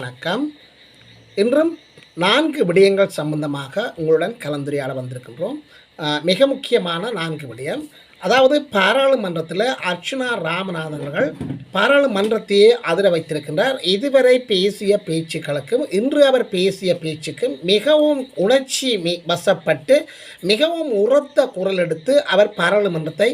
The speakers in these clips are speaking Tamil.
வணக்கம். இன்றும் நான்கு விடயங்கள் சம்பந்தமாக உங்களுடன் கலந்துரையாட வந்திருக்கின்றோம். மிக முக்கியமான நான்கு விடயம். அதாவது பாராளுமன்றத்தில் அர்ச்சுனா ராமநாதன் அவர்கள் பாராளுமன்றத்தையே அதிர வைத்திருக்கின்றார். இதுவரை பேசிய பேச்சுக்களுக்கும் இன்று அவர் பேசிய பேச்சுக்கும் மிகவும் உணர்ச்சி மி வசப்பட்டு மிகவும் உரத்த குரல் எடுத்து அவர் பாராளுமன்றத்தை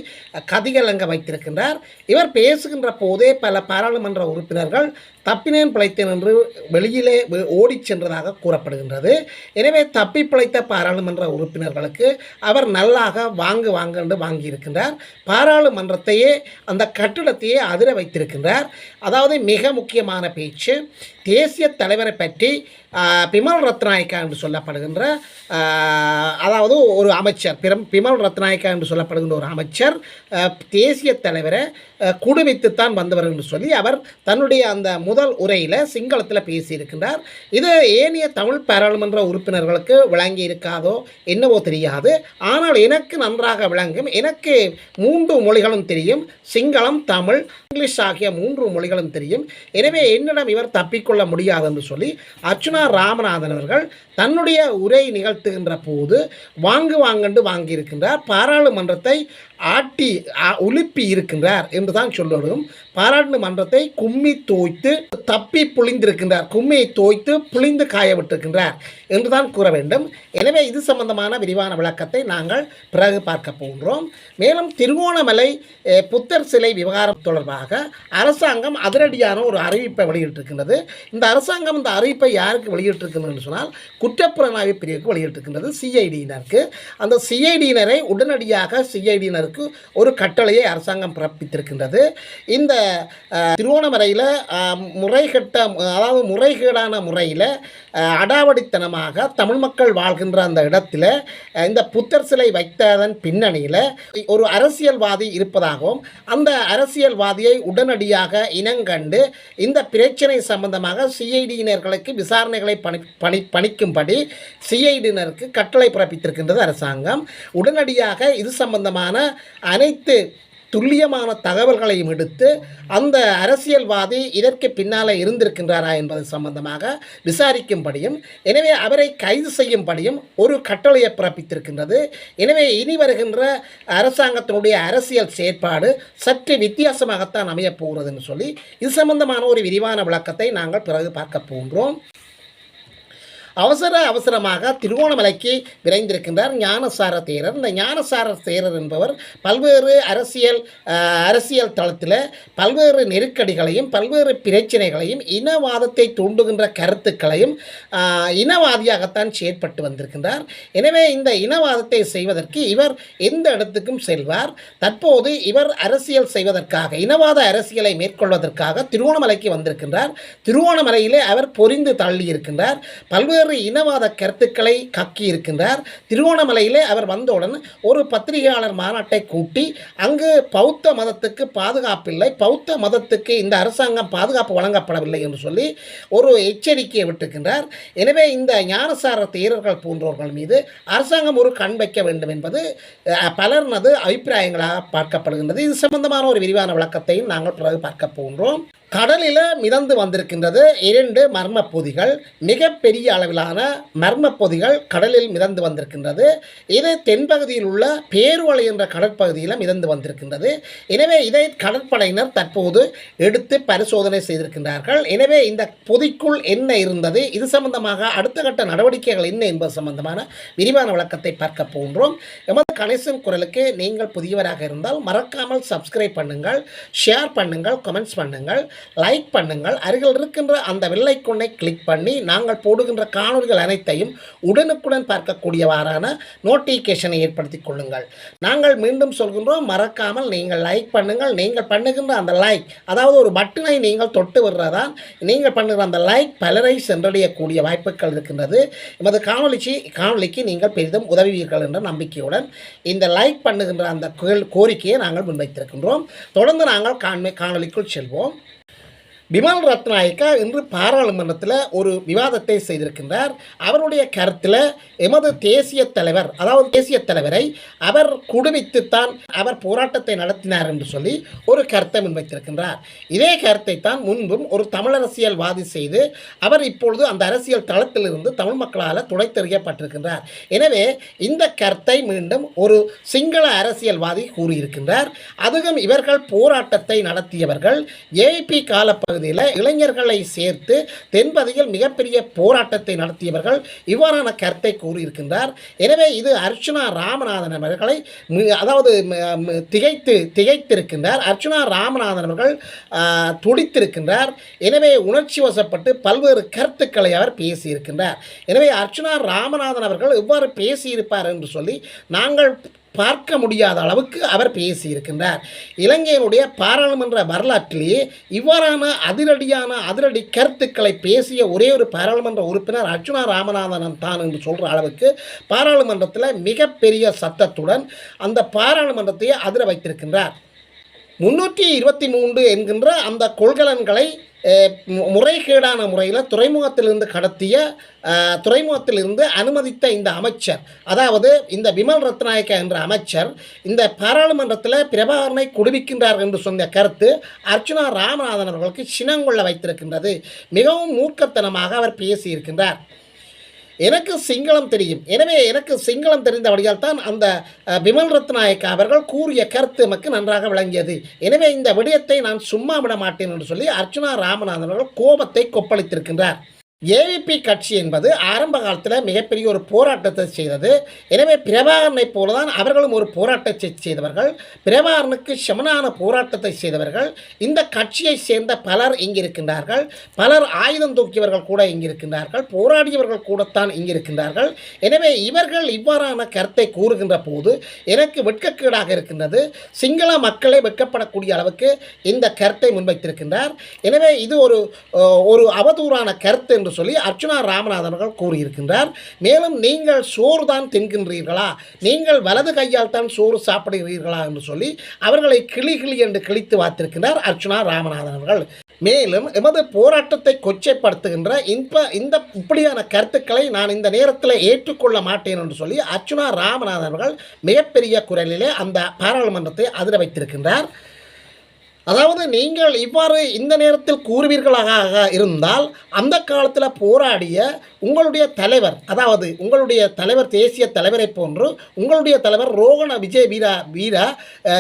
கதிகலங்க வைத்திருக்கின்றார். இவர் பேசுகின்ற போதே பல பாராளுமன்ற உறுப்பினர்கள் தப்பினேன் பிழைத்தேன் என்று வெளியிலே ஓடிச் சென்றதாக கூறப்படுகின்றது. எனவே தப்பி பிழைத்த பாராளுமன்ற உறுப்பினர்களுக்கு அவர் நல்லாக வாங்கு வாங்க என்று வாங்கியிருக்கின்றார். பாராளுமன்றத்தையே அந்த கட்டிடத்தையே அதிர வைத்திருக்கின்றார். அதாவது மிக முக்கியமான பேச்சு தேசிய தலைவரை பற்றி பிமல் ரத்நாயக்கா என்று சொல்லப்படுகின்ற அதாவது ஒரு அமைச்சர் பிரம் பிமல் ரத்நாயக்கா என்று சொல்லப்படுகின்ற ஒரு அமைச்சர் தேசிய தலைவரை குடுமித்துத்தான் குடுவித்துத்தான் வந்தவர் என்று சொல்லி அவர் தன்னுடைய அந்த முதல் உரையில் சிங்களத்தில் பேசியிருக்கின்றார். இது ஏனைய தமிழ் பாராளுமன்ற உறுப்பினர்களுக்கு விளங்கி இருக்காதோ என்னவோ தெரியாது. ஆனால் எனக்கு நன்றாக விளங்கும் எனக்கு மூன்று மொழிகளும் தெரியும். சிங்களம் தமிழ் இங்கிலீஷ் ஆகிய மூன்று மொழிகளும் தெரியும். எனவே என்னிடம் இவர் தப்பிக்கொள்ள முடியாது என்று சொல்லி அர்ச்சுனா ராமநாதன் அவர்கள் தன்னுடைய உரை நிகழ்த்துகின்ற போது வாங்கு வாங்கண்டு வாங்கியிருக்கின்றார் பாராளுமன்றத்தை ஆட்டி உலுப்பி இருக்கின்றார் என்றுதான் சொல்லணும். பாராளுமன்றத்தை கும்மி தோய்த்து தப்பி புளிந்திருக்கின்றார் கும்மியை தோய்த்து புளிந்து காய விட்டிருக்கின்றார் என்று தான் கூற வேண்டும். எனவே இது சம்பந்தமான விரிவான விளக்கத்தை நாங்கள் பிறகு பார்க்க போகின்றோம். மேலும் திருவோணமலை புத்தர் சிலை விவகாரம் தொடர்பாக அரசாங்கம் அதிரடியான ஒரு அறிவிப்பை வெளியிட்டிருக்கின்றது. இந்த அரசாங்கம் இந்த அறிவிப்பை யாருக்கு வெளியிட்டிருக்கின்றது சொன்னால் குற்றப்புலனாய்வு பிரிவுக்கு வெளியிட்டிருக்கின்றது சிஐடியினருக்கு. அந்த சிஐடியினரை உடனடியாக சிஐடியினருக்கு ஒரு கட்டளையை அரசாங்கம் பிறப்பித்திருக்கின்றது. இந்த அஹ், திருவோணமலையில் அதாவது முறைகேடான முறையில் அடாவடித்தனமாக தமிழ் மக்கள் வாழ்கின்ற அந்த இடத்துல இந்த புத்தர் சிலை வைத்ததன் பின்னணியில் ஒரு அரசியல்வாதி இருப்பதாகவும் அந்த அரசியல்வாதியை உடனடியாக இனங்கண்டு இந்த பிரச்சனை சம்பந்தமாக சிஐடியினர்களுக்கு விசாரணைகளை பணி பணி பணிக்கும் பணிக்கும்படி சிஐடியினருக்கு கட்டளை பிறப்பித்திருக்கின்றது அரசாங்கம். உடனடியாக இது சம்பந்தமான அனைத்து துல்லியமான தகவல்களையும் எடுத்து அந்த அரசியல்வாதி இதற்கு பின்னால் இருந்திருக்கின்றாரா என்பது சம்பந்தமாக விசாரிக்கும்படியும் எனவே அவரை கைது செய்யும்படியும் ஒரு கட்டளையை பிறப்பித்திருக்கின்றது. எனவே இனி வருகின்ற அரசாங்கத்தினுடைய அரசியல் செயற்பாடு சற்று வித்தியாசமாகத்தான் அமையப் போகிறதுன்னு சொல்லி இது சம்பந்தமான ஒரு விரிவான விளக்கத்தை நாங்கள் பிறகு பார்க்க போகின்றோம். அவசர அவசரமாக திருவோணமலைக்கு விரைந்திருக்கின்றார் ஞானசார தேரர். இந்த ஞானசார தேரர் என்பவர் பல்வேறு அரசியல் அரசியல் தளத்தில் பல்வேறு நெருக்கடிகளையும் பல்வேறு பிரச்சனைகளையும் இனவாதத்தை தூண்டுகின்ற கருத்துக்களையும் இனவாதியாகத்தான் செயற்பட்டு வந்திருக்கின்றார். எனவே இந்த இனவாதத்தை செய்வதற்கு இவர் எந்த இடத்துக்கும் செல்வார். தற்போது இவர் அரசியல் செய்வதற்காக இனவாத அரசியலை மேற்கொள்வதற்காக திருவோணமலைக்கு வந்திருக்கின்றார். திருவோணமலையிலே அவர் பொரிந்து தள்ளி இருக்கின்றார் பல்வேறு இனவாத கருத்துக்களை கக்கி இருக்கின்றார். திருவோணமலையிலே அவர் வந்தவுடன் ஒரு பத்திரிகையாளர் மாநாட்டை கூட்டி அங்கு பௌத்த மதத்துக்கு பாதுகாப்பில்லை. பௌத்த மதத்துக்கு இந்த அரசாங்கம் பாதுகாப்பு வழங்கப்படவில்லை என்று சொல்லி ஒரு எச்சரிக்கையை விட்டிருக்கின்றார். எனவே இந்த ஞானசார தீரர்கள் போன்றவர்கள் மீது அரசாங்கம் ஒரு கண் வைக்க வேண்டும் என்பது பலர்னது அபிப்பிராயங்களாக பார்க்கப்படுகின்றது. இது சம்பந்தமான ஒரு விரிவான விளக்கத்தையும் நாங்கள் பிறகு பார்க்க போகின்றோம். கடலில் மிதந்து வந்திருக்கின்றது இரண்டு மர்ம பொதிகள் மிகப்பெரிய அளவிலான மர்ம பொதிகள் கடலில் மிதந்து வந்திருக்கின்றது. இது தென்பகுதியில் உள்ள பேருவலை என்ற கடற்பகுதியில் மிதந்து வந்திருக்கின்றது. எனவே இதை கடற்படையினர் தற்போது எடுத்து பரிசோதனை செய்திருக்கின்றார்கள். எனவே இந்த பொதிக்குள் என்ன இருந்தது இது சம்பந்தமாக அடுத்த கட்ட நடவடிக்கைகள் என்ன என்பது சம்பந்தமான விரிவான விளக்கத்தை பார்க்க போன்றோம் எமது கணேசன் குரலுக்கு நீங்கள் புதியவராக இருந்தால் மறக்காமல் சப்ஸ்கிரைப் பண்ணுங்கள் ஷேர் பண்ணுங்கள் கமெண்ட்ஸ் பண்ணுங்கள். லைக் பண்ணுங்கள். அருகில் இருக்கின்ற அந்த வெள்ளைக்குண்ணை கிளிக் பண்ணி நாங்கள் போடுகின்ற காணொலிகள் அனைத்தையும் உடனுக்குடன் பார்க்கக்கூடியவாறான நோட்டிஃபிகேஷனை ஏற்படுத்திக் கொள்ளுங்கள். நாங்கள் மீண்டும் சொல்கின்றோம் மறக்காமல் நீங்கள் லைக் பண்ணுங்கள். நீங்கள் பண்ணுகின்ற அந்த லைக் அதாவது ஒரு பட்டனை நீங்கள் தொட்டு விடுறதான் நீங்கள் பண்ணுகிற அந்த லைக் பலரை சென்றடையக்கூடிய வாய்ப்புகள் இருக்கின்றது. எமது காணொலிக்கு காணொலிக்கு நீங்கள் பெரிதும் உதவுவீர்கள் என்ற நம்பிக்கையுடன் இந்த லைக் பண்ணுகின்ற அந்த கோரிக்கையை நாங்கள் முன்வைத்திருக்கின்றோம். தொடர்ந்து நாங்கள் காண்மை காணொலிக்குள் செல்வோம். பிமல் ரத்நாயக்கா இன்று பாராளுமன்றத்தில் ஒரு விவாதத்தை செய்திருக்கின்றார். அவருடைய கருத்தில் எமது தேசிய தலைவர் அதாவது தேசிய தலைவரை அவர் குடுவித்துத்தான் அவர் போராட்டத்தை நடத்தினார் என்று சொல்லி ஒரு கருத்தை முன்வைத்திருக்கின்றார். இதே கருத்தை தான் முன்பும் ஒரு தமிழ் அரசியல்வாதி செய்து அவர் இப்பொழுது அந்த அரசியல் தளத்திலிருந்து தமிழ் மக்களால் துடைத்தெறியப்பட்டிருக்கின்றார். எனவே இந்த கருத்தை மீண்டும் ஒரு சிங்கள அரசியல்வாதி கூறியிருக்கின்றார். அதுவும் இவர்கள் போராட்டத்தை நடத்தியவர்கள் ஏபி பகுதியில் இளைஞர்களை சேர்த்து தென்பகுதியில் மிகப்பெரிய போராட்டத்தை நடத்தியவர்கள் இவ்வாறான கருத்தை கூறியிருக்கின்றார். எனவே இது அர்ச்சுனா ராமநாதன் அவர்களை அதாவது திகைத்து திகைத்திருக்கின்றார். அர்ச்சுனா ராமநாதன் அவர்கள் துடித்திருக்கின்றார். எனவே உணர்ச்சி வசப்பட்டு பல்வேறு கருத்துக்களை அவர் பேசியிருக்கின்றார். எனவே அர்ச்சுனா ராமநாதன் அவர்கள் இவ்வாறு பேசியிருப்பார் என்று சொல்லி நாங்கள் பார்க்க முடியாத அளவுக்கு அவர் பேசியிருக்கின்றார். இலங்கையினுடைய பாராளுமன்ற வரலாற்றிலேயே இவ்வாறான அதிரடியான அதிரடி கருத்துக்களை பேசிய ஒரே ஒரு பாராளுமன்ற உறுப்பினர் அர்ச்சுனா ராமநாதனன் தான் என்று சொல்கிற அளவுக்கு பாராளுமன்றத்தில் மிகப்பெரிய சத்தத்துடன் அந்த பாராளுமன்றத்தையே அதிர வைத்திருக்கின்றார். முன்னூற்றி இருபத்தி மூன்று என்கின்ற அந்த கொள்கலன்களை முறைகேடான முறையில் துறைமுகத்திலிருந்து கடத்திய துறைமுகத்திலிருந்து அனுமதித்த இந்த அமைச்சர். அதாவது இந்த விமல் ரத்நாயக்க என்ற அமைச்சர் இந்த பாராளுமன்றத்தில் பிரபாகரனை குடுவிக்கின்றார் என்று சொன்ன கருத்து அர்ச்சுனா ராமநாதன் அவர்களுக்கு சினங்கொள்ள வைத்திருக்கின்றது. மிகவும் மூர்க்கத்தனமாக அவர் பேசியிருக்கின்றார். எனக்கு சிங்களம் தெரியும். எனவே எனக்கு சிங்களம் தெரிந்தபடியால் தான் அந்த விமல் பிமல் ரத்நாயக்கா அவர்கள் கூறிய கருத்து எமக்கு நன்றாக விளங்கியது. எனவே இந்த விடயத்தை நான் சும்மா விட மாட்டேன் என்று சொல்லி அர்ச்சுனா ராமநாதன் அவர்கள் கோபத்தை கொப்பளித்திருக்கின்றார். ஏவிபி கட்சி என்பது ஆரம்ப காலத்தில் மிகப்பெரிய ஒரு போராட்டத்தை செய்தது. எனவே பிரபாகரனை போலதான் அவர்களும் ஒரு போராட்டத்தை செய்தவர்கள். பிரபாகரனுக்கு சமனான போராட்டத்தை செய்தவர்கள். இந்த கட்சியை சேர்ந்த பலர் இங்கிருக்கின்றார்கள் பலர் ஆயுதம் தூக்கியவர்கள் கூட இங்கிருக்கின்றார்கள் போராடியவர்கள் கூடத்தான் இங்கு இருக்கின்றார்கள். எனவே இவர்கள் இவ்வாறான கருத்தை கூறுகின்ற போது எனக்கு வெட்கக்கேடாக இருக்கின்றது. சிங்கள மக்களே வெட்கப்படக்கூடிய அளவுக்கு இந்த கருத்தை முன்வைத்திருக்கின்றார். எனவே இது ஒரு ஒரு அவதூறான கருத்து என்று சொல்லி அர்ச்சனா ராமநாதன் அவர்கள் கூறியிருக்கின்றார். மேலும் நீங்கள் சோறு தான் தின்கின்றீர்களா? நீங்கள் வலது கையால் தான் சோறு சாப்பிடுகிறீர்களா என்று சொல்லி அவர்களை கிளி கிளி என்று கிழித்து வாத்திருக்கின்றார் அர்ச்சுனா ராமநாதன் அவர்கள். மேலும் எமது போராட்டத்தை கொச்சைப்படுத்துகின்ற இந்த இந்த இப்படியான கருத்துக்களை நான் இந்த நேரத்தில் ஏற்றுக்கொள்ள மாட்டேன் என்று சொல்லி அர்ச்சுனா ராமநாதன் அவர்கள் மிகப்பெரிய குரலிலே அந்த பாராளுமன்றத்தை அதிர வைத்திருக்கின்றார். அதாவது நீங்கள் இவ்வாறு இந்த நேரத்தில் கூறுவீர்களாக இருந்தால் அந்த காலத்தில் போராடிய உங்களுடைய தலைவர் அதாவது உங்களுடைய தலைவர் தேசிய தலைவரை போன்று உங்களுடைய தலைவர் ரோகண விஜய் வீரா வீரா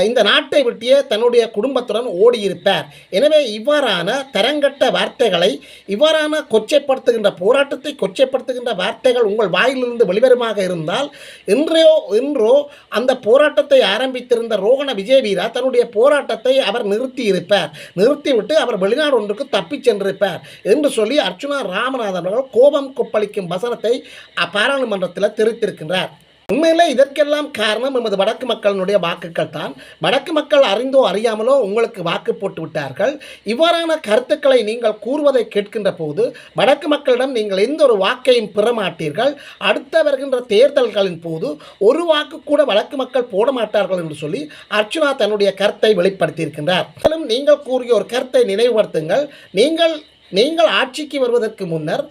இந்த நாட்டை விட்டிய தன்னுடைய குடும்பத்துடன் ஓடியிருப்பார். எனவே இவ்வாறான தரங்கட்ட வார்த்தைகளை இவ்வாறான கொச்சைப்படுத்துகின்ற போராட்டத்தை கொச்சைப்படுத்துகின்ற வார்த்தைகள் உங்கள் வாயிலிருந்து வெளிவருமாக இருந்தால் இன்றையோ இன்றோ அந்த போராட்டத்தை ஆரம்பித்திருந்த ரோகண விஜய் வீரா தன்னுடைய போராட்டத்தை அவர் நிறுத்தி இருப்பார் நிறுத்திவிட்டு அவர் வெளிநாடு ஒன்றுக்கு தப்பிச் சென்றிருப்பார் என்று சொல்லி அர்ச்சுனா ராமநாதன் அவர்கள் கோபம் கொப்பளிக்கும் வசனத்தை பாராளுமன்றத்தில் தெரிவித்திருக்கின்றார். உண்மையில இதற்கெல்லாம் காரணம் எமது வடக்கு மக்களினுடைய வாக்குகள் தான் வடக்கு மக்கள் அறிந்தோ அறியாமலோ உங்களுக்கு வாக்கு போட்டு விட்டார்கள். இவ்வாறான கருத்துக்களை நீங்கள் கூறுவதை கேட்கின்ற போது வடக்கு மக்களிடம் நீங்கள் எந்த ஒரு வாக்கையும் பெறமாட்டீர்கள் அடுத்த வருகின்ற தேர்தல்களின் போது ஒரு வாக்கு கூட வடக்கு மக்கள் போட மாட்டார்கள் என்று சொல்லி அர்ச்சுனா தன்னுடைய கருத்தை வெளிப்படுத்தியிருக்கின்றார். மேலும் நீங்கள் கூறிய ஒரு கருத்தை நினைவுபடுத்துங்கள். நீங்கள் நீங்கள் ஆட்சிக்கு வருவதற்கு முன்னர்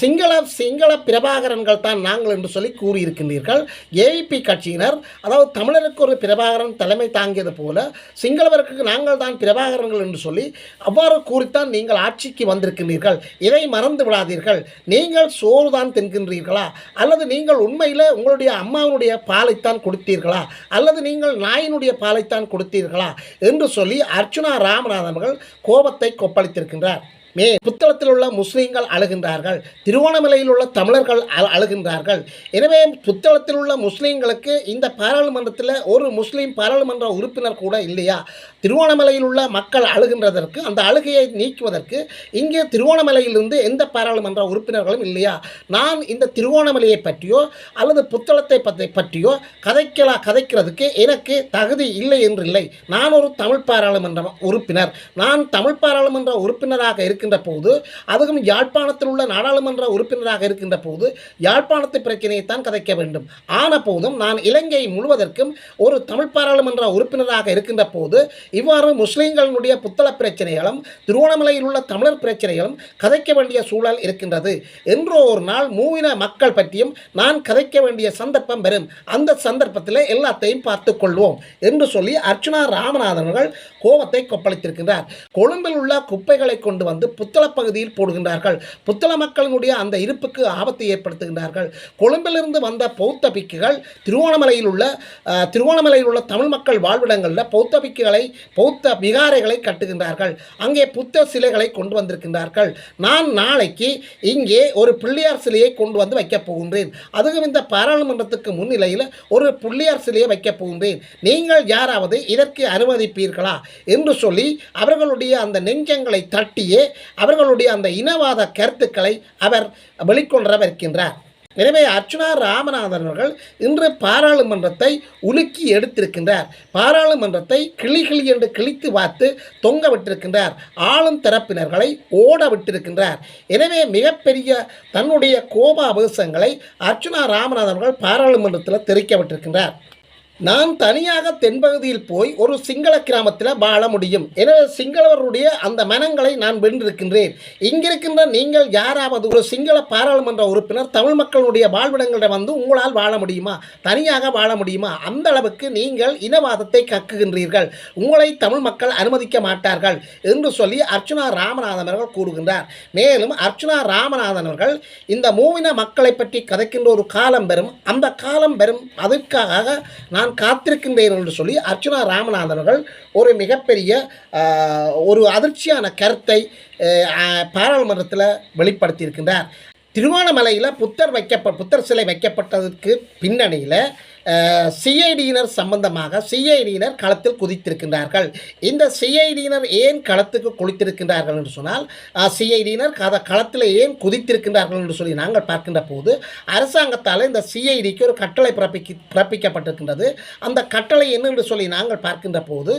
சிங்கள சிங்கள பிரபாகரன்கள் தான் நாங்கள் என்று சொல்லி கூறியிருக்கின்றீர்கள். ஏஐபி கட்சியினர் அதாவது தமிழருக்கு ஒரு பிரபாகரன் தலைமை தாங்கியது போல சிங்களவருக்கு நாங்கள் தான் பிரபாகரன்கள் என்று சொல்லி அவ்வாறு கூறித்தான் நீங்கள் ஆட்சிக்கு வந்திருக்கின்றீர்கள். இதை மறந்து விடாதீர்கள். நீங்கள் சோறு தான் தின்கின்றீர்களா? அல்லது நீங்கள் உண்மையில் உங்களுடைய அம்மாவுடைய பாலைத்தான் கொடுத்தீர்களா? அல்லது நீங்கள் நாயினுடைய பாலைத்தான் கொடுத்தீர்களா? என்று சொல்லி அர்ச்சுனா ராமநாதன் அவர்கள் கோபத்தை கொப்பளித்திருக்கின்றார். மே புத்தளத்தில் உள்ள முஸ்லீம்கள் அழுகின்றார்கள். திருவோணமலையில் உள்ள தமிழர்கள் அழ- அழுகின்றார்கள். எனவே புத்தளத்தில் உள்ள முஸ்லீம்களுக்கு இந்த பாராளுமன்றத்தில் ஒரு முஸ்லீம் பாராளுமன்ற உறுப்பினர் கூட இல்லையா? திருவோணமலையில் உள்ள மக்கள் அழுகின்றதற்கு அந்த அழுகையை நீக்குவதற்கு இங்கே திருவோணமலையிலிருந்து எந்த பாராளுமன்ற உறுப்பினர்களும் இல்லையா? நான் இந்த திருவோணமலையை பற்றியோ அல்லது புத்தளத்தை பற்றி பற்றியோ கதைக்கலா கதைக்கிறதுக்கு எனக்கு தகுதி இல்லை என்று இல்லை நான் ஒரு தமிழ் பாராளுமன்ற உறுப்பினர். நான் தமிழ் பாராளுமன்ற உறுப்பினராக இருக்கின்ற போது அதுவும் யாழ்ப்பாணத்தில் உள்ள நாடாளுமன்ற உறுப்பினராக இருக்கின்ற போது யாழ்ப்பாணத்து பிரச்சனையை தான் கதைக்க வேண்டும். ஆன போதும் நான் இலங்கை முழுவதற்கும் ஒரு தமிழ் பாராளுமன்ற உறுப்பினராக இருக்கின்ற போது இவ்வாறு முஸ்லீம்களுடைய புத்தள பிரச்சனைகளும் திருவோணமலையில் உள்ள தமிழர் பிரச்சனைகளும் கதைக்க வேண்டிய சூழல் இருக்கின்றது. என்றோ ஒரு நாள் மூவின மக்கள் பற்றியும் நான் கதைக்க வேண்டிய சந்தர்ப்பம் வரும். அந்த சந்தர்ப்பத்தில் எல்லாத்தையும் பார்த்து கொள்வோம் என்று சொல்லி அர்ச்சனா ராமநாதன் அவர்கள் கோபத்தை கொப்பளித்திருக்கின்றார். கொழும்பில் உள்ள குப்பைகளை கொண்டு வந்து புத்தள பகுதியில் போடுகின்றார்கள். புத்தள மக்களினுடைய அந்த இருப்புக்கு ஆபத்தை ஏற்படுத்துகின்றார்கள். கொழும்பிலிருந்து வந்த பௌத்த பிக்குகள் திருவோணமலையில் உள்ள திருவோணமலையில் உள்ள தமிழ் மக்கள் வாழ்விடங்களில் பௌத்த பிக்குகளை பௌத்த விகாரைகளை கட்டுகின்றார்கள். அங்கே புத்த சிலைகளை கொண்டு வந்திருக்கின்றார்கள். நான் நாளைக்கு இங்கே ஒரு பிள்ளையார் சிலையை கொண்டு வந்து வைக்கப் போகின்றேன். அதுவும் இந்த பாராளுமன்றத்துக்கு முன்னிலையில் ஒரு பிள்ளையார் சிலையை வைக்கப் போகின்றேன். நீங்கள் யாராவது இதற்கு அனுமதிப்பீர்களா? என்று சொல்லி அவர்களுடைய அந்த நெஞ்சங்களை தட்டியே அவர்களுடைய அந்த இனவாத கருத்துக்களை அவர் வெளிக்கொணர இருக்கின்றார் எனவே அர்ச்சுனா ராமநாதன் அவர்கள் இன்று பாராளுமன்றத்தை உலுக்கி எடுத்திருக்கின்றார். பாராளுமன்றத்தை கிளி கிளி என்று கிழித்து பார்த்து தொங்க விட்டிருக்கின்றார். ஆளும் தரப்பினர்களை ஓட விட்டிருக்கின்றார். எனவே மிகப்பெரிய தன்னுடைய கோபாவேசங்களை அர்ச்சுனா ராமநாதன் அவர்கள் பாராளுமன்றத்தில் தெரிவிக்க விட்டிருக்கின்றார். நான் தனியாக தென்பகுதியில் போய் ஒரு சிங்கள கிராமத்தில் வாழ முடியும். எனவே சிங்களவருடைய அந்த மனங்களை நான் வென்றிருக்கின்றேன். இங்கிருக்கின்ற நீங்கள் யாராவது ஒரு சிங்கள பாராளுமன்ற உறுப்பினர் தமிழ் மக்களுடைய வாழ்விடங்களில் வந்து உங்களால் வாழ முடியுமா? தனியாக வாழ முடியுமா? அந்த அளவுக்கு நீங்கள் இனவாதத்தை கக்குகின்றீர்கள். உங்களை தமிழ் மக்கள் அனுமதிக்க மாட்டார்கள் என்று சொல்லி அர்ச்சுனா ராமநாதன் அவர்கள் கூறுகின்றார். மேலும் அர்ச்சுனா ராமநாதன் அவர்கள் இந்த மூவின மக்களை பற்றி கதைக்கின்ற ஒரு காலம் பெறும். அந்த காலம் பெறும் அதற்காக நான் காத்திருக்கின்றேன் என்று சொல்லி அர்ச்சுனா ராமநாதன் அவர்கள் ஒரு மிகப்பெரிய ஒரு அதிர்ச்சியான கருத்தை பாராளுமன்றத்தில் வெளிப்படுத்தியிருக்கின்றார். திருவோணமலையில் புத்தர் வைக்கப்ப புத்தர் சிலை வைக்கப்பட்டதற்கு பின்னணியில் சிஐடியினர் சம்பந்தமாக சிஐடியினர் களத்தில் குதித்திருக்கின்றார்கள். இந்த சிஐடியினர் ஏன் களத்துக்கு குளித்திருக்கின்றார்கள் என்று சொன்னால் சிஐடியினர் கத களத்தில் ஏன் குதித்திருக்கின்றார்கள் என்று சொல்லி நாங்கள் பார்க்கின்ற போது அரசாங்கத்தால் இந்த சிஐடிக்கு ஒரு கட்டளை பிறப்பிக்க பிறப்பிக்கப்பட்டிருக்கின்றது. அந்த கட்டளை என்ன என்று சொல்லி நாங்கள் பார்க்கின்ற போது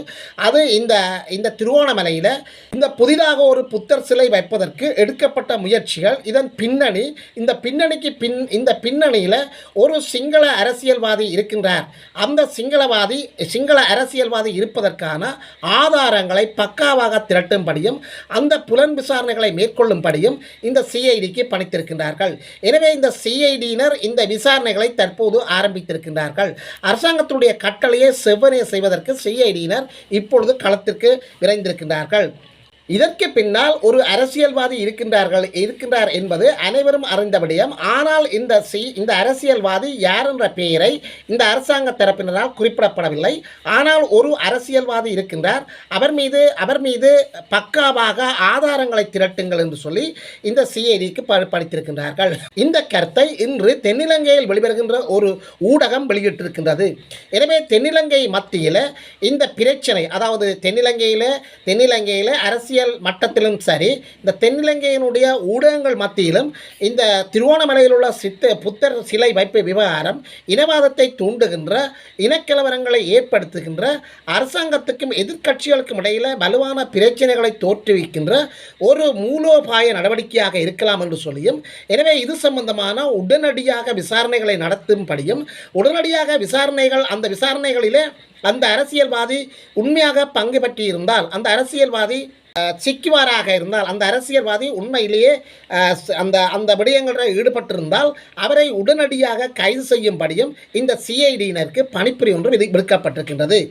அது இந்த இந்த திருவோணமலையில் இந்த புதிதாக ஒரு புத்தர் சிலை வைப்பதற்கு எடுக்கப்பட்ட முயற்சிகள். இதன் பின்னணி இந்த பின்னணிக்கு பின் இந்த பின்னணியில் ஒரு சிங்கள அரசியல்வாதி இருக்கின்றார். அந்த சிங்களவாதி சிங்கள அரசியல்வாதி இருப்பதற்கான ஆதாரங்களை பக்காவாக திரட்டும்படியும் அந்த புலன் விசாரணைகளை மேற்கொள்ளும்படியும் இந்த சிஐடிக்கு பணித்திருக்கின்றார்கள். எனவே இந்த சிஐடியினர் இந்த விசாரணைகளை தற்போது ஆரம்பித்திருக்கின்றார்கள். அரசாங்கத்தினுடைய கட்டளையை செவ்வனே செய்வதற்கு சிஐடியினர் இப்பொழுது களத்திற்கு விரைந்திருக்கின்றார்கள். இதற்கு பின்னால் ஒரு அரசியல்வாதி இருக்கின்றார்கள் இருக்கின்றார் என்பது அனைவரும் அறிந்த விடயம். ஆனால் இந்த சி இந்த அரசியல்வாதி யார் என்ற பெயரை இந்த அரசாங்க தரப்பினரால் குறிப்பிடப்படவில்லை. ஆனால் ஒரு அரசியல்வாதி இருக்கின்றார். அவர் மீது அவர் மீது பக்காவாக ஆதாரங்களை திரட்டுங்கள் என்று சொல்லி இந்த சிஐடிக்கு படித்திருக்கின்றார்கள். இந்த கருத்தை இன்று தென்னிலங்கையில் வெளிவருகின்ற ஒரு ஊடகம் வெளியிட்டிருக்கின்றது. எனவே தென்னிலங்கை மத்தியில் இந்த பிரச்சனை அதாவது தென்னிலங்கையில் தென்னிலங்கையில் அரசியல் மட்டத்திலும் சரி இந்த தென்னிலங்கையினுடைய ஊடகங்கள் மத்தியிலும் இந்த திருவோணமலையில் உள்ள சித்த புத்தர் சிலை வைப்பு விவகாரம் இனவாதத்தை தூண்டுகின்ற இனக்கலவரங்களை ஏற்படுத்துகின்ற அரசாங்கத்துக்கும் எதிர்க்கட்சிகளுக்கும் இடையில் வலுவான பிரச்சனைகளை தோற்றுவிக்கின்ற ஒரு மூலோபாய நடவடிக்கையாக இருக்கலாம் என்று சொல்லியும் எனவே இது சம்பந்தமான உடனடியாக விசாரணைகளை நடத்தும்படியும் உடனடியாக விசாரணைகள் அந்த விசாரணைகளிலே அந்த அரசியல்வாதி உண்மையாக பங்கு பற்றியிருந்தால் அந்த அரசியல்வாதி சிக்குவாராக இருந்தால் அந்த அரசியல்வாதி உண்மையிலேயே அந்த அந்த விடயங்களில் ஈடுபட்டிருந்தால் அவரை உடனடியாக கைது செய்யும்படியும் இந்த சிஐடியினருக்கு பணிப்புரி ஒன்று விதி விடுக்கப்பட்டிருக்கின்றது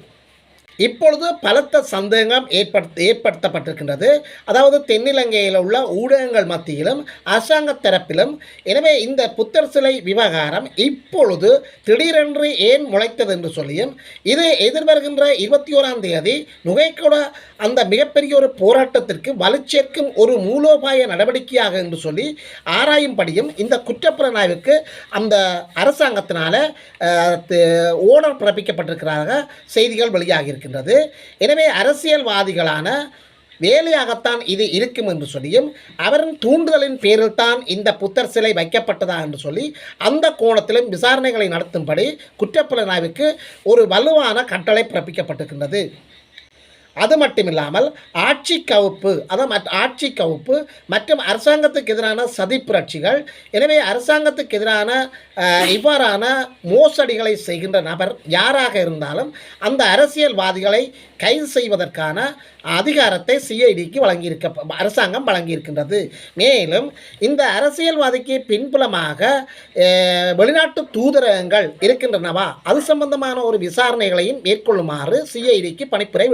இப்பொழுது பலத்த சந்தேகம் ஏற்படுத்த ஏற்படுத்தப்பட்டிருக்கின்றது. அதாவது தென்னிலங்கையில் உள்ள ஊடகங்கள் மத்தியிலும் அரசாங்க தரப்பிலும். எனவே இந்த புத்தர் சிலை விவகாரம் இப்பொழுது திடீரென்று ஏன் முளைத்தது என்று சொல்லியும் இது எதிர்வருகின்ற இருபத்தி ஓராம் தேதி நுகைக்கூட அந்த மிகப்பெரிய ஒரு போராட்டத்திற்கு வலுச்சேர்க்கும் ஒரு மூலோபாய நடவடிக்கையாக என்று சொல்லி ஆராயும்படியும் இந்த குற்றப்புலனாய்வுக்கு அந்த அரசாங்கத்தினால ஓனர் பிறப்பிக்கப்பட்டிருக்கிறதாக செய்திகள் வெளியாகி இருக்கின்றது. எனவே அரசியல்வாதிகளான வேலையாகத்தான் இது இருக்கும் என்று சொல்லியும் அவரின் தூண்டுதலின் பேரில் தான் இந்த புத்தர் சிலை வைக்கப்பட்டதா என்று சொல்லி அந்த கோணத்திலும் விசாரணைகளை நடத்தும்படி குற்றப்புலனாய்வுக்கு ஒரு வலுவான கட்டளை பிறப்பிக்கப்பட்டிருக்கின்றது. அது மட்டும் இல்லாமல் ஆட்சி கவுப்பு அதான் மற்ற ஆட்சி கவுப்பு மற்றும் அரசாங்கத்துக்கு எதிரான சதி புரட்சிகள். எனவே அரசாங்கத்துக்கு எதிரான இவ்வாறான மோசடிகளை செய்கின்ற நபர் யாராக இருந்தாலும் அந்த அரசியல்வாதிகளை கைது செய்வதற்கான அதிகாரத்தை சிஐடிக்கு வழங்கியிருக்க அரசாங்கம் வழங்கியிருக்கின்றது. மேலும் இந்த அரசியல்வாதிக்கு பின்புலமாக வெளிநாட்டு தூதரகங்கள் இருக்கின்றனவா? அது சம்பந்தமான ஒரு விசாரணைகளையும் மேற்கொள்ளுமாறு சிஐடிக்கு பணிப்புரை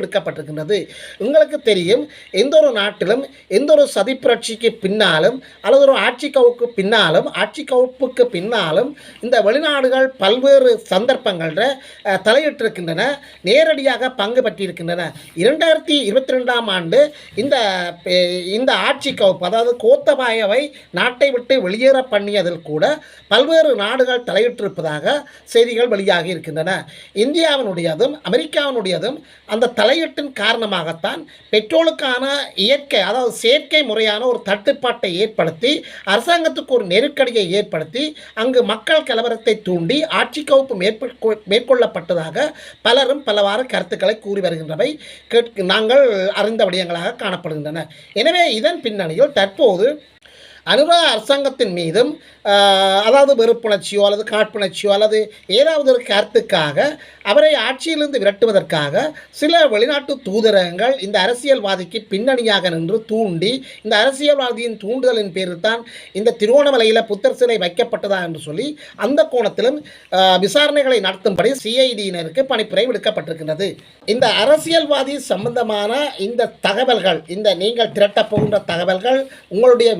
விடுக்கப்பட்டிருக்கின்றது உங்களுக்கு தெரியும் எந்த ஒரு நாட்டிலும் எந்த ஒரு சதி புரட்சிக்கு பின்னாலும் அல்லது ஒரு ஆட்சி கவுக்கு பின்னாலும் ஆட்சி கவுப்புக்கு பின்னாலும் இந்த வெளிநாடுகள் பல்வேறு சந்தர்ப்பங்களில் தலையிட்டிருக்கின்றன நேரடியாக பங்கு பற்றியிருக்கின்றன இரண்டாயிரத்தி இருபத்தி ரெண்டாம் ஆண்டு இந்த இந்த ஆட்சி கவுப்பு அதாவது கோத்தபாயவை நாட்டை விட்டு வெளியேற பண்ணியதில் கூட பல்வேறு நாடுகள் தலையிட்டிருப்பதாக செய்திகள் வெளியாகி இருக்கின்றன. இந்தியாவினுடையதும் அமெரிக்காவினுடையதும் அந்த தலையீட்டின் காரணமாகத்தான் பெட்ரோலுக்கான இயற்கை அதாவது செயற்கை முறையான ஒரு தட்டுப்பாட்டை ஏற்படுத்தி அரசாங்கத்துக்கு ஒரு நெருக்கடியை ஏற்படுத்தி அங்கு மக்கள் கலவரத்தை தூண்டி ஆட்சி கவுப்பு மேற்கொள்ளப்பட்டதாக பலரும் பலவாறு கருத்துக்களை கூறி வருகின்றவை கேட்க நாங்கள் அறிந்த விடயங்களாக காணப்படுகின்றன. எனவே இதன் பின்னணியில் தற்போது அனுராக அரசாங்கத்தின் மீதும் அதாவது வெறுப்புணர்ச்சியோ அல்லது காட்புணர்ச்சியோ அல்லது ஏதாவது ஒரு கருத்துக்காக அவரை ஆட்சியிலிருந்து விரட்டுவதற்காக சில வெளிநாட்டு தூதரகங்கள் இந்த அரசியல்வாதிக்கு பின்னணியாக நின்று தூண்டி இந்த அரசியல்வாதியின் தூண்டுதலின் பேரில் தான் இந்த திருவோணமலையில் புத்தர் சிலை வைக்கப்பட்டதா என்று சொல்லி அந்த கோணத்திலும் விசாரணைகளை நடத்தும்படி சிஐடியினருக்கு பணிப்புரை விடுக்கப்பட்டிருக்கின்றது. இந்த அரசியல்வாதி சம்பந்தமான இந்த தகவல்கள் இந்த நீங்கள் திரட்டப் போகின்ற தகவல்கள் உங்களுடைய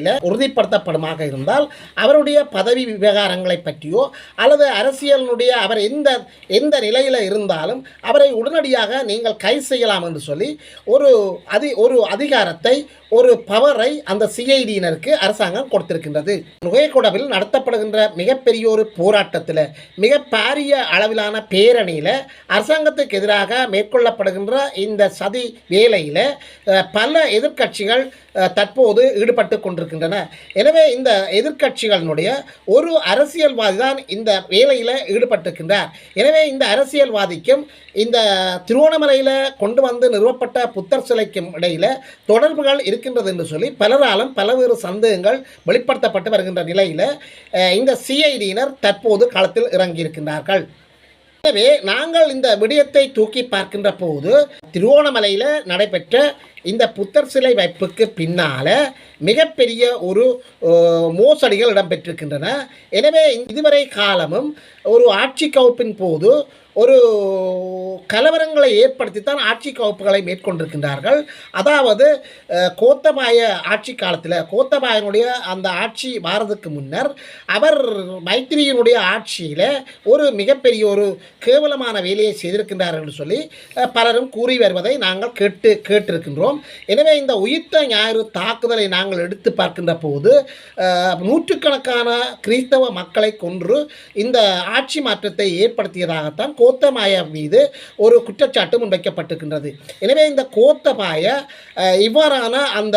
விசாரணைகளில் உறுதிப்படுத்தப்படுமாக இருந்தால் அவருடைய பதவி விவகாரங்களை பற்றியோ அல்லது அரசியலினுடைய அவர் எந்த எந்த நிலையில் இருந்தாலும் அவரை உடனடியாக நீங்கள் கைது செய்யலாம் என்று சொல்லி ஒரு அதி ஒரு அதிகாரத்தை ஒரு பவரை அந்த சிஐடியினருக்கு அரசாங்கம் கொடுத்திருக்கின்றது. நுகையகுடவில் நடத்தப்படுகின்ற மிகப்பெரிய ஒரு போராட்டத்தில் மிக பாரிய அளவிலான பேரணியில் அரசாங்கத்துக்கு எதிராக மேற்கொள்ளப்படுகின்ற இந்த சதி வேலையில் பல எதிர்க்கட்சிகள் தற்போது ஈடுபட்டு கொண்டிருக்கின்றன. எனவே இந்த எதிர்க்கட்சிகளினுடைய ஒரு அரசியல்வாதி தான் இந்த வேலையில் ஈடுபட்டிருக்கின்றார். எனவே இந்த அரசியல்வாதிக்கும் இந்த திருவோணமலையில் கொண்டு வந்து நிறுவப்பட்ட புத்தர் சிலைக்கும் இடையில் தொடர்புகள் இருக்கின்றது என்று சொல்லி பலராலும் பல்வேறு சந்தேகங்கள் வெளிப்படுத்தப்பட்டு வருகின்ற நிலையில் அஹ், இந்த சிஐடியினர் தற்போது களத்தில் இறங்கியிருக்கின்றார்கள். எனவே நாங்கள் இந்த விடயத்தை தூக்கி பார்க்கின்ற போது திருவோணமலையில் நடைபெற்ற இந்த புத்தர் சிலை வைப்புக்கு பின்னால் மிகப்பெரிய ஒரு மோசடிகள் இடம்பெற்றிருக்கின்றன. எனவே இதுவரை காலமும் ஒரு ஆட்சி கவுப்பின் போது ஒரு கலவரங்களை ஏற்படுத்தித்தான் ஆட்சி கவுப்புகளை மேற்கொண்டிருக்கின்றார்கள். அதாவது கோத்தபாய ஆட்சி காலத்தில் கோத்தபாயனுடைய அந்த ஆட்சி வாரதுக்கு முன்னர் அவர் மைத்திரியினுடைய ஆட்சியில் ஒரு மிகப்பெரிய ஒரு கேவலமான வேலையை செய்திருக்கின்றார்கள் சொல்லி பலரும் கூறி வருவதை நாங்கள் கேட்டு கேட்டிருக்கின்றோம். எனவே இந்த உயிர்த்த ஞாயிறு தாக்குதலை நாங்கள் எடுத்து பார்க்கின்ற போது நூற்றுக்கணக்கான கிறிஸ்தவ மக்களை கொன்று இந்த ஆட்சி மாற்றத்தை ஏற்படுத்தியதாகத்தான் கோத்தமாய மீது ஒரு குற்றச்சாட்டு முன்வைக்கப்பட்டிருக்கின்றது. எனவே இந்த கோத்தபாய இவ்வாறான அந்த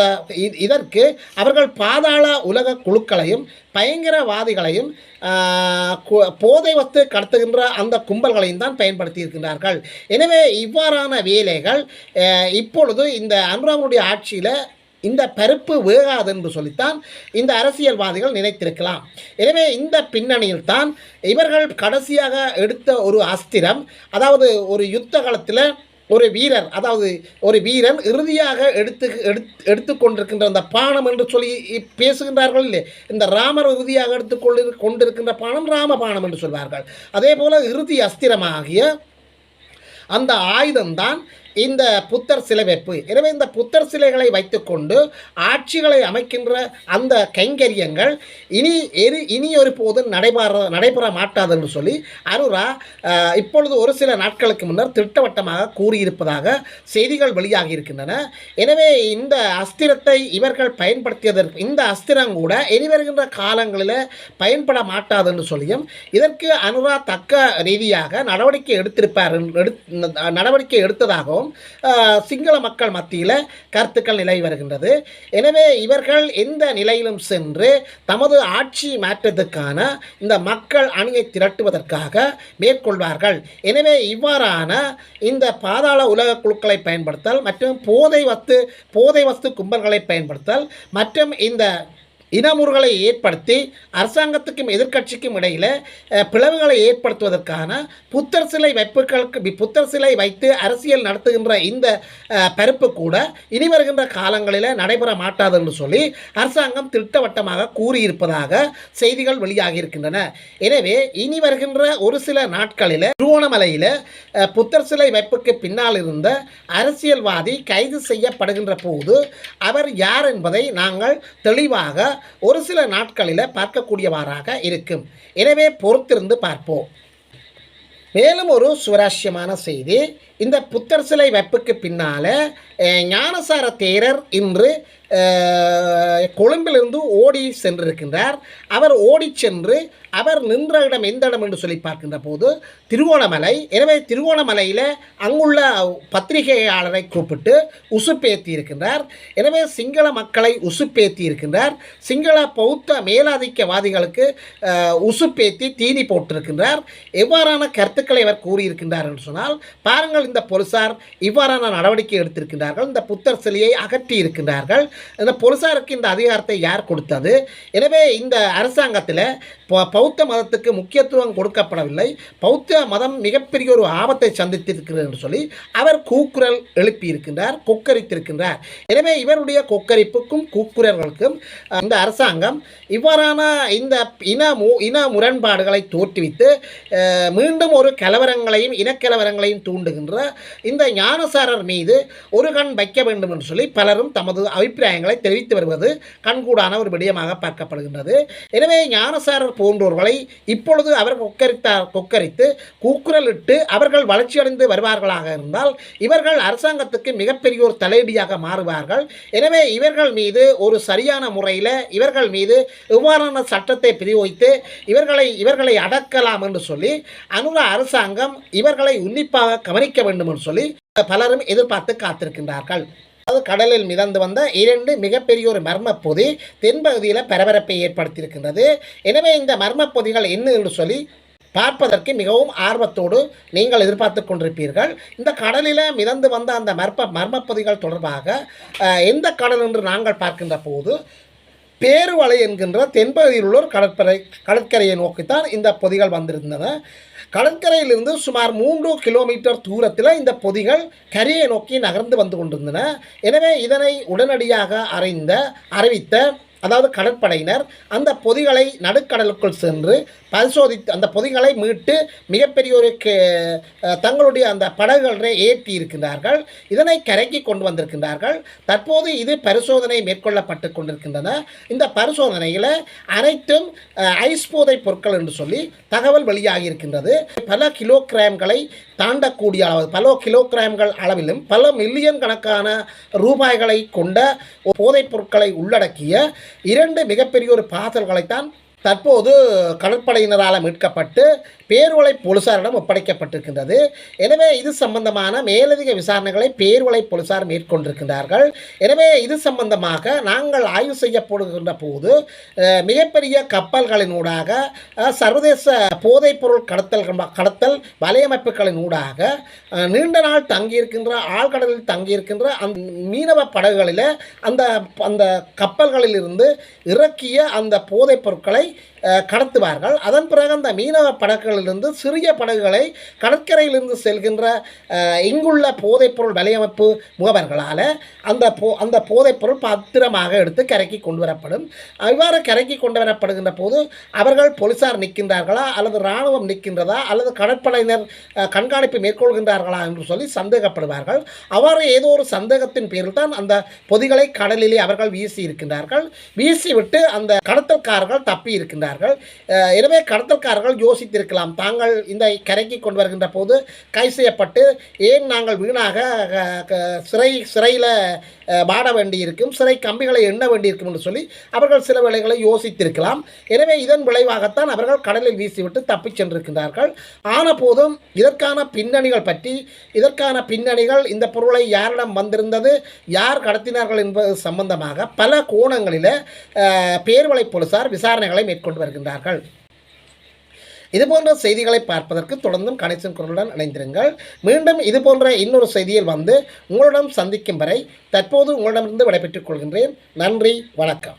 இதற்கு அவர்கள் பாதாள உலக குழுக்களையும் பயங்கரவாதிகளையும் போதை வத்து கடத்துகின்ற அந்த கும்பல்களையும் தான் பயன்படுத்தி இருக்கின்றார்கள் எனவே இவ்வாறான வேலைகள் இப்பொழுது இந்த அனுராவனுடைய ஆட்சியில் இந்த பருப்பு வேகாது என்று சொல்லித்தான் இந்த அரசியல்வாதிகள் நினைத்திருக்கலாம். எனவே இந்த பின்னணியில் தான் இவர்கள் கடைசியாக எடுத்த ஒரு அஸ்திரம் அதாவது ஒரு யுத்த காலத்தில் ஒரு வீரர் அதாவது ஒரு வீரன் இறுதியாக எடுத்து எடுத்து எடுத்துக்கொண்டிருக்கின்ற அந்த பானம் என்று சொல்லி பேசுகின்றார்கள் இல்லை இந்த ராமர் இறுதியாக எடுத்துக்கொண்டு கொண்டிருக்கின்ற பானம் ராமபானம் என்று சொல்வார்கள். அதே போல இறுதி அஸ்திரமாகிய அந்த ஆயுதம்தான் இந்த புத்தர் சிலை வைப்பு எனவே இந்த புத்தர் சிலைகளை வைத்துக்கொண்டு ஆட்சிகளை அமைக்கின்ற அந்த கைங்கரியங்கள் இனி எரி இனி ஒரு போதும் நடைபெற நடைபெற மாட்டாது என்று சொல்லி அருரா இப்பொழுது ஒரு சில நாட்களுக்கு முன்னர் திட்டவட்டமாக கூறியிருப்பதாக செய்திகள் வெளியாகி இருக்கின்றன. எனவே இந்த அஸ்திரத்தை இவர்கள் பயன்படுத்தியதற்கு இந்த அஸ்திரம் கூட இனி வருகின்ற காலங்களில் பயன்பட மாட்டாது என்று சொல்லியும் இதற்கு அனுரா தக்க ரீதியாக நடவடிக்கை எடுத்திருப்பார் எடுத் நடவடிக்கை எடுத்ததாகவும் மிகவும் சிங்கள மக்கள் மத்தியில் கருத்துக்கள் நிலவி வருகின்றது. எனவே இவர்கள் எந்த நிலையிலும் சென்று தமது ஆட்சி மாற்றத்துக்கான இந்த மக்கள் அணியை திரட்டுவதற்காக மேற்கொள்வார்கள். எனவே இவ்வாறான இந்த பாதாள உலக குழுக்களை பயன்படுத்தல் மற்றும் போதை வஸ்து போதை வஸ்து கும்பல்களை பயன்படுத்தல் மற்றும் இந்த இனமுறுகளை ஏற்படுத்தி அரசாங்கத்துக்கும் எதிர்க்கட்சிக்கும் இடையில் பிளவுகளை ஏற்படுத்துவதற்கான புத்தர் சிலை வைப்புகளுக்கு புத்தர் சிலை வைத்து அரசியல் நடத்துகின்ற இந்த பருப்பு கூட இனி வருகின்ற காலங்களில் நடைபெற மாட்டாது என்று சொல்லி அரசாங்கம் திட்டவட்டமாக கூறியிருப்பதாக செய்திகள் வெளியாகி இருக்கின்றன. எனவே இனி வருகின்ற ஒரு சில நாட்களில் திருவோணமலையில் புத்தர் சிலை வைப்புக்கு பின்னால் இருந்த அரசியல்வாதி கைது செய்யப்படுகின்ற போது அவர் யார் என்பதை நாங்கள் தெளிவாக ஒரு சில நாட்களில் பார்க்கக்கூடியவாறாக இருக்கும். எனவே பொறுத்திருந்து பார்ப்போம். மேலும் ஒரு சுவராசியமான செய்தி. இந்த புத்தர் சிலை வைப்புக்கு பின்னால் ஞானசார தேரர் இன்று கொழும்பிலிருந்து ஓடி சென்றிருக்கின்றார். அவர் ஓடி சென்று அவர் நின்ற இடம் எந்த இடம் என்று சொல்லி பார்க்கின்ற போது திருவோணமலை எனவே திருவோணமலையில் அங்குள்ள பத்திரிகையாளரை கூப்பிட்டு உசுப்பேத்தி இருக்கின்றார் எனவே சிங்கள மக்களை உசுப்பேத்தி இருக்கின்றார் சிங்கள பௌத்த மேலாதிக்கவாதிகளுக்கு உசுப்பேத்தி தீனி போட்டிருக்கின்றார். எவ்வாறான கருத்துக்களை அவர் கூறியிருக்கின்றார் என்று சொன்னால் பாருங்கள் இந்த போலீசார் இவ்வாறான நடவடிக்கை எடுத்திருக்கின்றார்கள். இந்த புத்தர் சிலையை அகற்றி இருக்கின்றார்கள். இந்த போலீசாருக்கு இந்த அதிகாரத்தை யார் கொடுத்தது? எனவே இந்த அரசாங்கத்தில் ப- பௌத்த மதத்துக்கு முக்கியத்துவம் கொடுக்கப்படவில்லை. பௌத்த மதம் மிகப்பெரிய ஒரு ஆபத்தை சந்தித்திருக்கிறது என்று சொல்லி அவர் கூக்குரல் எழுப்பியிருக்கின்றார் கொக்கரித்திருக்கின்றார். எனவே இவருடைய கொக்கரிப்புக்கும் கூக்குரல்களுக்கும் இந்த அரசாங்கம் இவ்வாறான இந்த இன மு இன முரண்பாடுகளை தோற்றுவித்து மீண்டும் ஒரு கலவரங்களையும் இனக்கலவரங்களையும் தூண்டுகின்ற இந்த ஞானசாரர் மீது ஒரு கண் வைக்க வேண்டும் என்று சொல்லி பலரும் தமது அபிப்பிராயங்களை தெரிவித்து வருவது கண்கூடான ஒரு விடயமாக பார்க்கப்படுகின்றது. எனவே ஞானசாரர் போன்றோர்களை இப்பொழுது அவர் கொக்கரித்தார் கொக்கரித்து கூக்குரலிட்டு அவர்கள் வளர்ச்சியடைந்து வருவார்களாக இருந்தால் இவர்கள் அரசாங்கத்துக்கு மிகப்பெரிய ஒரு தலையடியாக மாறுவார்கள். எனவே இவர்கள் மீது ஒரு சரியான முறையில் இவர்கள் மீது இவ்வாறான சட்டத்தை பிரயோகித்து இவர்களை இவர்களை அடக்கலாம் என்று சொல்லி அனுர அரசாங்கம் இவர்களை உன்னிப்பாக கவனிக்க வேண்டும் என்று சொல்லி பலரும் எதிர்பார்த்து காத்திருக்கின்றார்கள். அது கடலில் மிதந்து வந்த இரண்டு மிகப்பெரிய ஒரு மர்மப்பொதி பொதி தென்பகுதியில் பரபரப்பை ஏற்படுத்தியிருக்கின்றது. எனவே இந்த மர்மப்பொதிகள் என்ன என்று சொல்லி பார்ப்பதற்கு மிகவும் ஆர்வத்தோடு நீங்கள் எதிர்பார்த்து கொண்டிருப்பீர்கள். இந்த கடலில் மிதந்து வந்த அந்த மர்ப்ப மர்மப்பொதிகள் தொடர்பாக எந்த கடல் என்று நாங்கள் பார்க்கின்ற போது பேருவலை என்கின்ற தென்பகுதியில் உள்ள ஒரு கடற்கரை கடற்கரையை நோக்கித்தான் இந்த பொதிகள் வந்திருந்தன. கடற்கரையிலிருந்து சுமார் மூன்று கிலோமீட்டர் தூரத்தில் இந்த பொதிகள் கரையை நோக்கி நகர்ந்து வந்து கொண்டிருந்தன. எனவே இதனை உடனடியாக அறிந்த அறிவித்த அதாவது கடற்படையினர் அந்த பொதிகளை நடுக்கடலுக்குள் சென்று பரிசோதித்து அந்த பொதிகளை மீட்டு மிகப்பெரிய ஒரு கே- தங்களுடைய அந்த படகுகளை ஏற்றி இருக்கின்றார்கள் இதனை கரைக்கு கொண்டு வந்திருக்கின்றார்கள். தற்போது இது பரிசோதனை மேற்கொள்ளப்பட்டு கொண்டிருக்கின்றன. இந்த பரிசோதனையில் அனைத்தும் ஐஸ் போதை பொருட்கள் என்று சொல்லி தகவல் வெளியாகி இருக்கின்றது பல கிலோகிராம்களை தாண்டக்கூடிய அளவு பல கிலோகிராம்கள் அளவிலும் பல மில்லியன் கணக்கான ரூபாய்களை கொண்ட போதைப் பொருட்களை உள்ளடக்கிய இரண்டு மிகப்பெரிய ஒரு பாசல்களைத்தான் தற்போது கடற்படையினரால் மீட்கப்பட்டு பேர்வளை போலீசாரிடம் ஒப்படைக்கப்பட்டிருக்கின்றது. எனவே இது சம்பந்தமான மேலதிக விசாரணைகளை பேர்வளை போலீசார் மேற்கொண்டிருக்கின்றார்கள். எனவே இது சம்பந்தமாக நாங்கள் ஆய்வு செய்யப்படுகின்ற போது மிகப்பெரிய கப்பல்களினூடாக சர்வதேச போதைப்பொருள் கடத்தல் கடத்தல் வலையமைப்புகளின் ஊடாக நீண்ட நாள் தங்கியிருக்கின்ற ஆழ்கடலில் தங்கியிருக்கின்ற அந்த மீனவ படகுகளில் அந்த அந்த கப்பல்களில் இருந்து இறக்கிய அந்த போதைப் பொருட்களை கடத்துவார்கள். அதன் பிறகு அந்த மீனவ படகுகளிலிருந்து சிறிய படகுகளை கடற்கரையிலிருந்து செல்கின்ற இங்குள்ள போதைப்பொருள் வலையமைப்பு முகவர்களால் அந்த போ அந்த போதைப்பொருள் பத்திரமாக எடுத்து கரைக்கு கொண்டு வரப்படும் இவ்வாறு கரைக்கு கொண்டு வரப்படுகின்ற போது அவர்கள் போலீசார் நிற்கின்றார்களா அல்லது இராணுவம் நிற்கின்றதா அல்லது கடற்படையினர் கண்காணிப்பு மேற்கொள்கின்றார்களா என்று சொல்லி சந்தேகப்படுவார்கள். அவ்வாறு ஏதோ ஒரு சந்தேகத்தின் பேரில் தான் அந்த பொதிகளை கடலிலே அவர்கள் வீசி இருக்கின்றார்கள் வீசிவிட்டு அந்த கடத்தல்காரர்கள் தப்பி இருக்கின்றார்கள் சென்றிருக்கின்றார்கள் எனவே கடத்தல்காரர்கள் யோசித்திருக்கலாம். தாங்கள் இந்த கரைக்கு கொண்டு வருகின்ற போது கை செய்யப்பட்டு ஏன் நாங்கள் வீணாக சிறை சிறையில் வாட வேண்டியிருக்கும் சிறை கம்பிகளை எண்ண வேண்டியிருக்கும் என்று சொல்லி அவர்கள் சில வேளைகளை யோசித்திருக்கலாம். எனவே இதன் விளைவாகத்தான் அவர்கள் கடலில் வீசிவிட்டு தப்பிச் சென்றிருக்கின்றார்கள். ஆனபோதும் இதற்கான பின்னணிகள் பற்றி இதற்கான பின்னணிகள் இந்த பொருளை யாரிடம் வந்திருந்தது யார் கடத்தினார்கள் என்பது சம்பந்தமாக பல கோணங்களில் பேர்வலை பேர்வளை போலீசார் விசாரணைகளை மேற்கொண்டு வருகின்றார்கள். இதுபோன்ற செய்திகளை பார்ப்பதற்கு தொடர்ந்தும் கணேசன் குரலுடன் இணைந்திருங்கள். மீண்டும் இதுபோன்ற இன்னொரு செய்தியில் வந்து உங்களிடம் சந்திக்கும் வரை தற்போது உங்களிடமிருந்து விடைபெற்றுக் கொள்கின்றேன். நன்றி வணக்கம்.